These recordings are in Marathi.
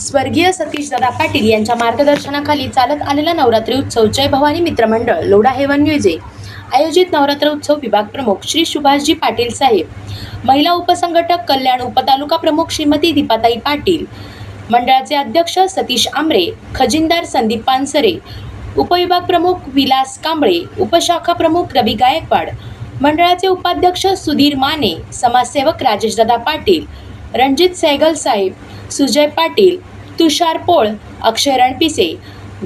स्वर्गीय सतीशदादा पाटील यांच्या मार्गदर्शनाखाली चालत आलेला नवरात्री उत्सव जय भवानी मित्रमंडळ लोढा हेवन म्युझे आयोजित नवरात्र उत्सव विभाग प्रमुख श्री सुभाषजी पाटील साहेब. महिला उपसंघटक कल्याण उपतालुका प्रमुख श्रीमती दीपाताई पाटील. मंडळाचे अध्यक्ष सतीश आमरे खजिनदार संदीप पानसरे उपविभाग प्रमुख विलास कांबळे उपशाखा प्रमुख रवी गायकवाड मंडळाचे उपाध्यक्ष सुधीर माने समाजसेवक राजेशदादा पाटील रणजित सैगल साहेब सुजय पाटील तुषार पोळ अक्षय रणपिसे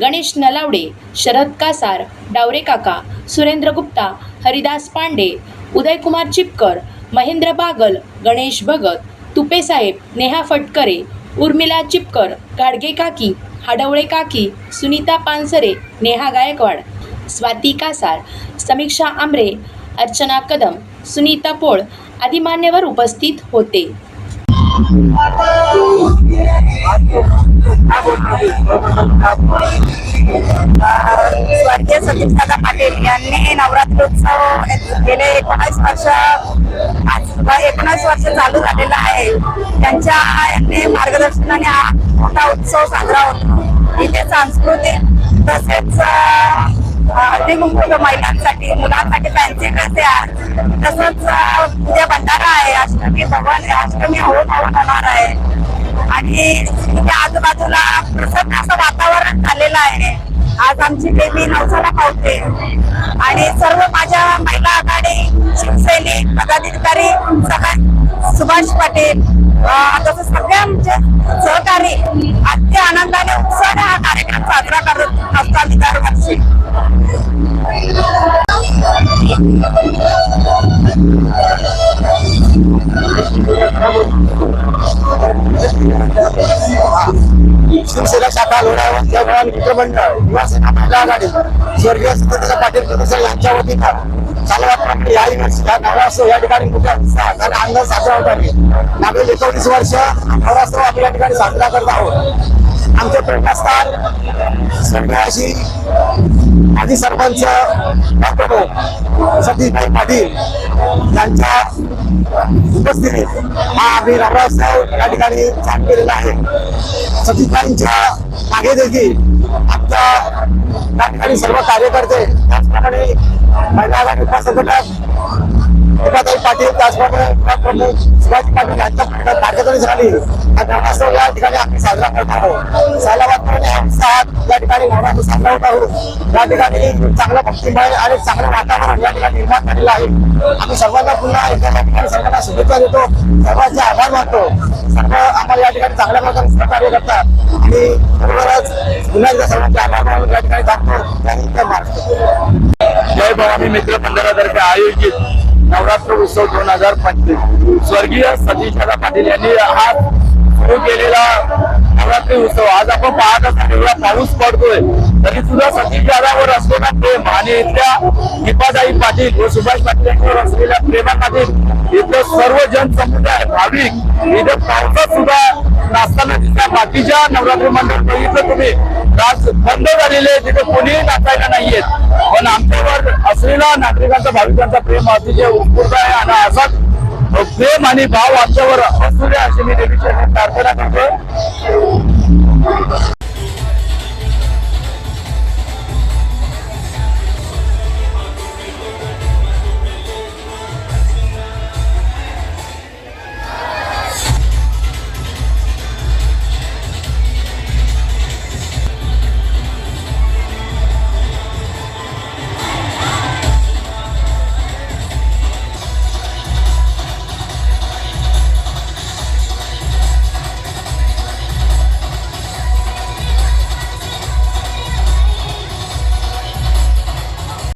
गणेश नलावडे शरद कासार डावरे काका सुरेंद्र गुप्ता हरिदास पांडे उदयकुमार चिपकर महेंद्र बागल गणेश भगत तुपे साहेब नेहा फटकरे उर्मिला चिपकर गाडगे काकी हाडवळे काकी सुनीता पानसरे नेहा गायकवाड स्वाती कासार समीक्षा आमरे अर्चना कदम सुनीता पोळ आदी मान्यवर उपस्थित होते. स्वर्गीय सतीशदादा पाटील यांनी नवरात्रोत्सव गेले एकोणीस वर्ष आज एकोणीस वर्ष चालू झालेला आहे. त्यांच्या यांनी मार्गदर्शनाने हा मोठा उत्सव साजरा होतो. इथे सांस्कृतिक तसेच हळदी महिलांसाठी मुलांसाठी फॅन्सी ड्रेस तसंच उद्या भंडारा आहे. अष्टमी भवन अष्टमी होऊन होणार आहे. आणि आजूबाजूला प्रसन्न असं वातावरण झालेलं आहे. आज आमची देवी नवसाला पावते. आणि सर्व माझ्या महिला आघाडी शिवसैनिक पदाधिकारी सुभाष पाटील तसं सगळ्यांचे सहकारी अगदी आनंदाने उत्साह हा कार्यक्रम साजरा करत असतो आम्ही दरवर्षी शिवसेना शाखा लोढावत जगवान मित्रमंडळ युवासेना महिला आघाडी स्वर्गीय पाटील प्रदेश यांच्या वतीनं या ठिकाणी मोठ्या उत्साहात आनंद साजरा होत आहे. एकोणीस वर्ष हा नवरात्र या ठिकाणी साजरा करत आहोत. आमचे प्रेरणास्थान स्वर्गीय माजी सरपंच डॉक्टर सतीशभाई पाटील यांच्या उपस्थितीत हा आम्ही रामराव साहेब या ठिकाणी काम केलेला आहे. सतीशभाईंच्या मागे देखील आमच्या या ठिकाणी सर्व कार्यकर्ते त्याचप्रमाणे महिला आघाडी उपसंघटक दीपाताई पाटील त्याचप्रमाणे प्रमुख शिवाजी पाटील यांच्या मार्गदर्शन झाली. हा नवरात्र या ठिकाणी आम्ही साजरा करत आहोत. सालाबादप्रमाणे उत्साहात या ठिकाणी नवरात्र साजरा होत आहोत या ठिकाणी चांगला भक्तिमय आणि चांगलं वातावरण या ठिकाणी निर्माण झालेलं आहे. आम्ही सर्वांना पुन्हा एकदा या ठिकाणी सर्वांना शुभेच्छा देतो. सर्वांचे आभार मानतो. सर्व आम्हाला या ठिकाणी चांगल्या प्रकारे सहकार्य करतात. आणि बरोबरच पुन्हा एकदा सर्वांचे आभार मानून या ठिकाणी थांबतो जय भवानी मित्र मंडळातर्फे आयोजित नवरात्र उत्सव दोन हजार पंचवीस. स्वर्गीय सतीश दादा पाटील यांनी हा सुरू केलेला नवरात्री उत्सव. आज आपण पाहत असताना एवढा पाऊस पडतोय. तरी सुद्धा सतीश दादावर असलेला प्रेम आणि इथल्या दीपाताई पाटील व सुभाष पाटील यांच्यावर असलेल्या प्रेमाखातीर इथलं सर्व जनसमुदाय भाविक इथं पावसात सुद्धा नाचताना दिसल्या बाकीच्या नवरात्री मंडळ बघितलं तुम्ही राज बंद झालेले तिथे कोणीही नाचायला नाहीयेत पण आमच्यावर असलेला नागरिकांचा भाविकांचा प्रेम अतिशय उत्स्फूर्त आहे. आणि असाच प्रेम आणि भाव आमच्यावर असू द्या अशी मी देवीची प्रार्थना करतो